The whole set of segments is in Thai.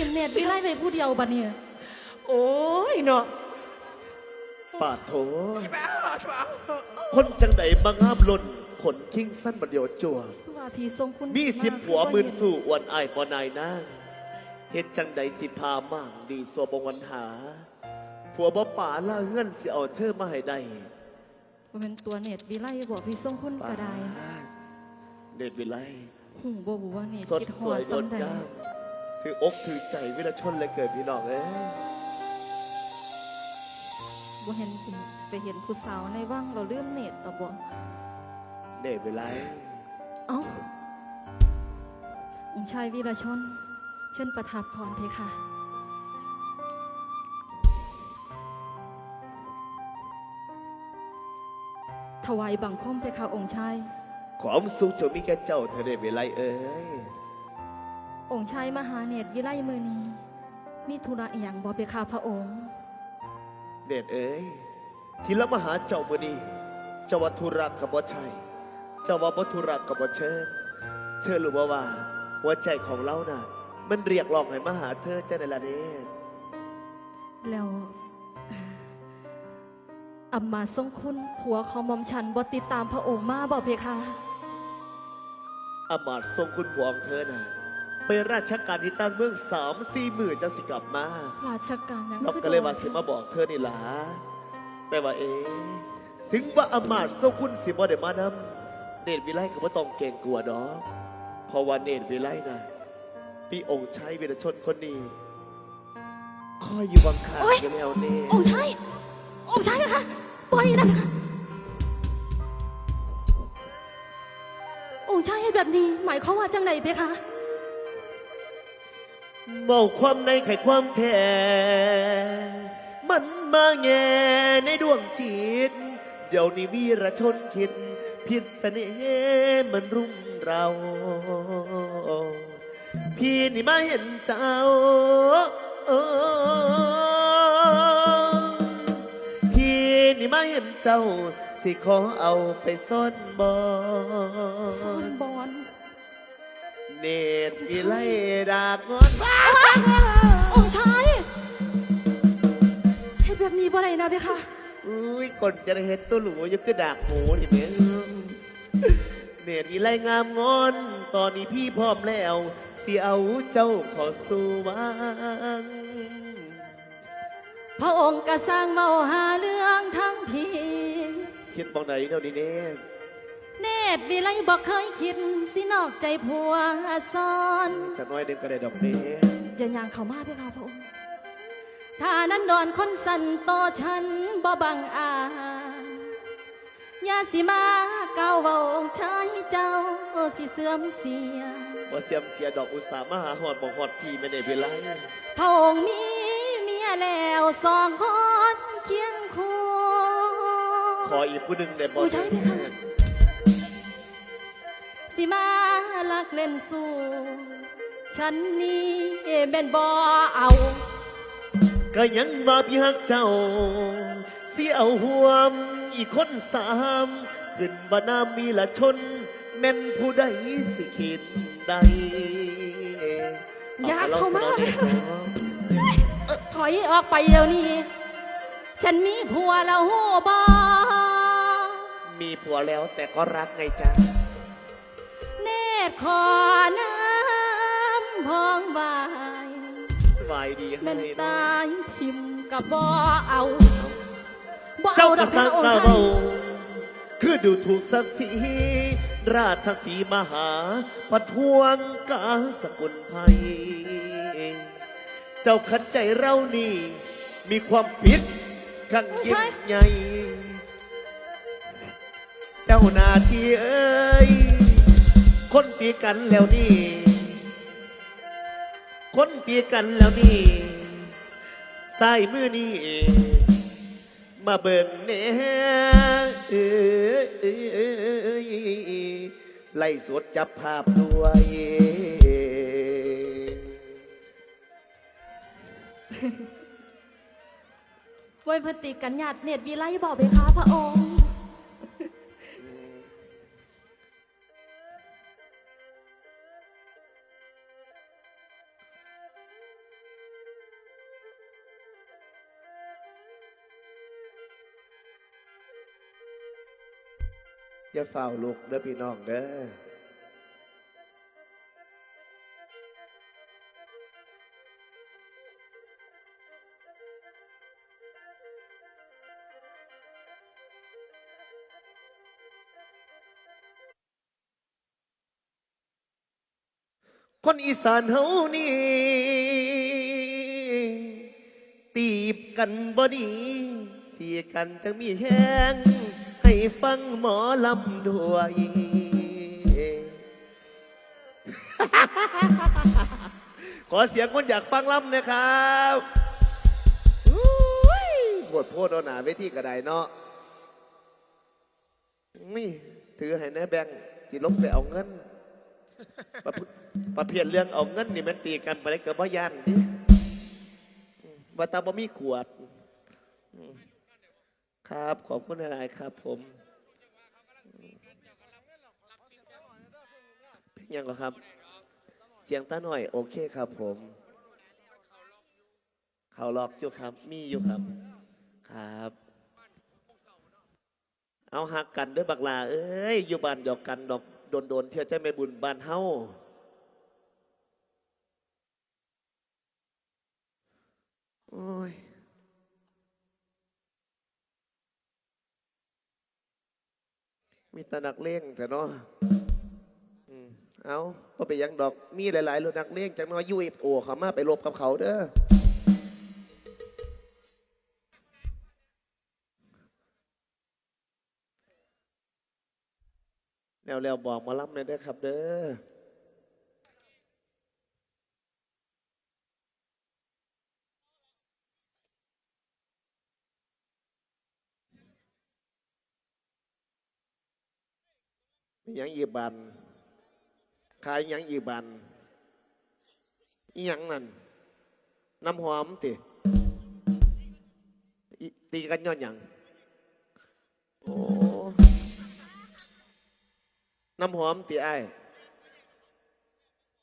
ทิมเนตรวิไลไปผู้เดียวบัดเนี่ยโอ้ยเนาะปาดโถคนจังใดบางามล่นขนคิงสั้นบัดเดียวจัวคือว่าพี่ทรงคุณมีสิบากหัวคือบ่มืนเห็สู่อวนอายปอนายนางเฮ็ดจังใดสิพามางดีสัวบงวันหา ผัวบ่ป่าล่าเงื่อนสิเอาเธอมาให้ได้บ่เป็นตัวเนตรวิไลบอกพี่ทรงคุณก็ได้เดชวิไลหูบ่บูว่าเนตรสดคิดสฮอวดยงซ้ำดใดงาม ถืออกถือใจวิรชนเลยเกิดพี่น้องเอ้ยบ่เห็นไปเห็นผู้สาวในว่างเราลืมเนตรต่อบ่เดชวิไลเอ้าองค์ชายวีรชน เชิญประทับพรเพคะถวายบังคมเพคะองค์ชาย ความสุขจะมีแก่เจ้าเธอเดชวิไลเอ้ย องค์ชายมหาเนตรวิไลมือนี้ มีธุระอหย่างบ่เพคะพระองค์ เดชเอ้ยที่ละมาหาเจ้ามื่อนี้เจ้าวัตุรักกับบ่ใช่เจ้าว่าบ่ทุรักกับบ่เชิญเธอรู้บ่ว่าหัวใจของเราน่ะ มันเรียกร้องให้มาหาเธอจ้าในละเนตรแล้วอำมาตย์ทรงคุณผัวของหมอมฉันบ่ติดตามพระองค์มาบ่เพคะอามาตย์ทรงคุณผัวของเธอน่ะ ไปราชการที่ตั้งเมืองสามสี่หมื่นจังสิกลับมาราชการนั้นเราก็เลยว่าสิมาบอกเธอนี่ล่ะแต่ว่าเอ๊ะถึงว่าอามาตย์ทรงคุณสิบ่ได้มานำเนตรวิไลก็บ่ต้องเกรงกลัวดอกเพราะว่าเนตรวิไลน่ะพี่องค์ชายวีรชนคนนี้คอยอยู่บังคับอยู่แล้วเน่องค์ชายองค์ชายเพคะปล่อยนะเพคะองค์ชายให้แบบนี้ หมายความว่าจังไหนเพคะ เมาความในไขความแท้มันมาแง่ในดวงจิต เดี๋ยวนี้วีรชนคิด ผิดเสน่ห์มันรุ่มเรา พี่นี่มาเห็นเจ้าพี่นี่มาเห็นเจ้า สิขอเอาไปซ่อนบอซ่อนบอล เนตรวิไลดากงอนองค์ชายให้แบบนี้บ่ได้นะเพคะอุ้ยกนจะได้เห็นตัวหลูอยังคือดากหมูนี่เมเนตรวิไลงามงอน ตอนนี้พี่พร้อมแล้วสิเอาเจ้าเขอสู่วังพระองค์ก็สร้างเมาหาเรื่องทั้งพี่ คิดบองไหนเท่านี้เน ตรเนตรวิไลบอกเคยคิด สินอกใจผัวซ้อนสักน้อยเดึงก็ได้ดอกเนตรอย่าย่างเข้ามาเพคะพระองค์ถ้านั้นดอนคนสันต่อฉันบ่บังอาจอย่าสิมาเก้าวเว้าชายเจ้าสิเสื่อมเสียว่าเสียมเสียดอกอุตสาห์มาหาหอดบองหอดพี่ไม่ได้เวลาพระองค์มีเมียแล้วสองคนเคียงคู่ขออีกผู้หนึ่งได้บออุ้ยใช่ไหมคะ สิมาลักเล่นสู่ฉันนี่เป็นบ่เอา ก็ยังมาพี่ฮักเจ้าเสียเอาห่วมอีกคนสาม ขึ้นบานามีละชน แม่นผู้ใดสิคิดใดอย่าเข้ามาอล่ะสนองถอยออกไปเดี๋ยวนี้ ฉันมีผัวแล้วโหบอมีผัวแล้วแต่ก็รักไงจ๊ะ เนตรขอน้ำพองบาย วายดีให้แม่นเนาะตายทิมกับบอเอาบ่เจ้าเอาดกอกษัพตระริองย์ค์ตาชาเบายคือดูถูกศักดิ์ศรีราชสีมหาประท้วงกาสกุลไทย เจ้าขัดใจเรานี่มีความผิดข้างยิ่งใหญ่ เจ้าหน้าที่เอ้ย คนตีกันแล้วนี่ คนตีกันแล้วนี่สายมือนี่มาเบิ่งแหน่เอ้ยเอ้ยเอ้ยเอ้ยไล่สดจับภาพด้วยไว้พติกันญาติเนตรวิไลบอกไปคะพระองค์ อย่าเฝ้าลูกเด้อพี่น้องเด้อคนอีสานเฮานี่ตีบกันบ่ดี เสียกันจังมีแห้ง ให้ฟังหมอลำด้วย ขอเสียงคนอยากฟังลำนะครับปวดโพดเอาหนาเวทีกระไดเนาะนี่ถือให้แน่แบงค์ที่ลบไปเอาเงินประประเพียนเรื่องเอาเงินนี่มันตีกันไปได้กับบ่ยันดิอืมว่าตาบ่มีขวด ครับ ขอบคุณหลายครับผมเป็นยังเหรอครับ เสียงตาหน่อย โอเคครับผม เขาล็อกอยู่ครับ มีอยู่ครับ ครับ เอาหักกันเด้วยบักลา เอ้ย อยู่บ้านเดียวกันดอกโดนๆเชื่อใจไม่บุญบ้านเฮา มีตานักเลี้ยงแต่เนาะอืมเอาก็ไปยังดอกมีหลายๆรุ่นนักเลี้ยงจังน้อยยูเอฟโอเขามาไปลบกับเขาเด้อแล้วบอกมาล่ำเลยเด้อครับเด้อ ยังอีบันขายยังอีบันอียังนั่นน้ำหอมติตีกันย้อนยังโอ้น้ำหอมตีไอ้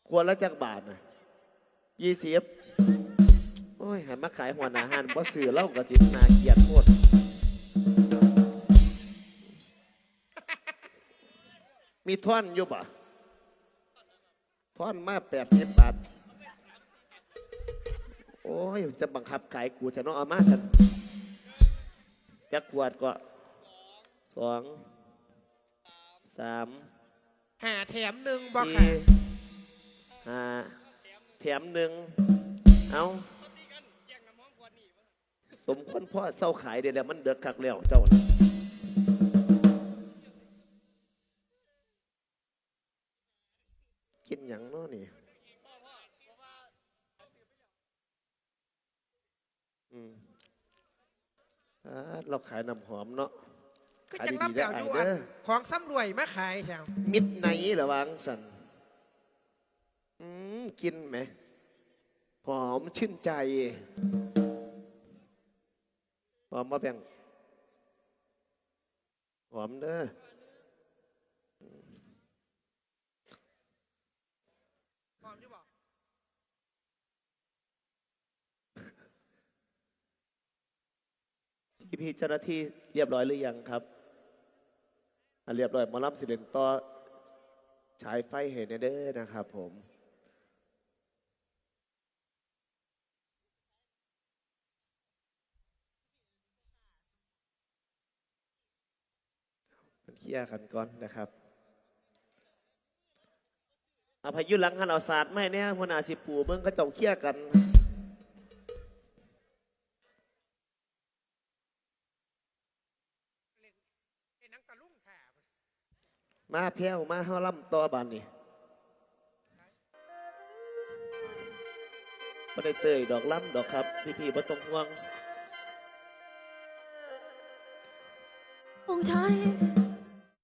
ควรละจักบาทนะยี่สิบโอ้ยหันมาขายหัวหนาหันบ่สื่อเล่ากับจิตนาเกียดโคตร มีท่อนอยู่ป่ะท่อนมาแปดสิบบาท โอ้ย จะบังคับขายกูจะน้องเอามาสันจักขวดก็สองสามหาแถมหนึ่งบ่สี่ค่ะห้าแถมหนึ่งเอาสมควรพ่อเศร้าขายเดี๋ยวแล้วมันเดือกคักแล้วเจ้าน่ะ กินหยังเนาะนี่อืมอ่าเราขายน้ำหอมเนาะก็ขายจังดีรับๆแบได้บไอ้อยู่เด้อันอของซ้ำรวยมาขายแถวมิดไหนเหรอวางสันอืมกินไหมหอมชื่นใจหอมมาแบ่งหอมเด้อ พี่พี่เจ้าหน้าที่เรียบร้อยหรือยังครับอะเรียบร้อยมารับสิเลนต่อฉายไฟเห็นเด้อนะครับผมมันเคลียร์กันก่อนนะครับอภัยยุหลังหันเอาศาสตร์ไม่เนี่ยหัวหน้าสิปูเบิ่งก็เจ้าเคลียร์กัน มาแพ้วมาห้าล่ำต่อบานนี่บ่ได้เตยดอกล่ำดอกครับ พี่ๆบ่ต้องห่วงองค์ชาย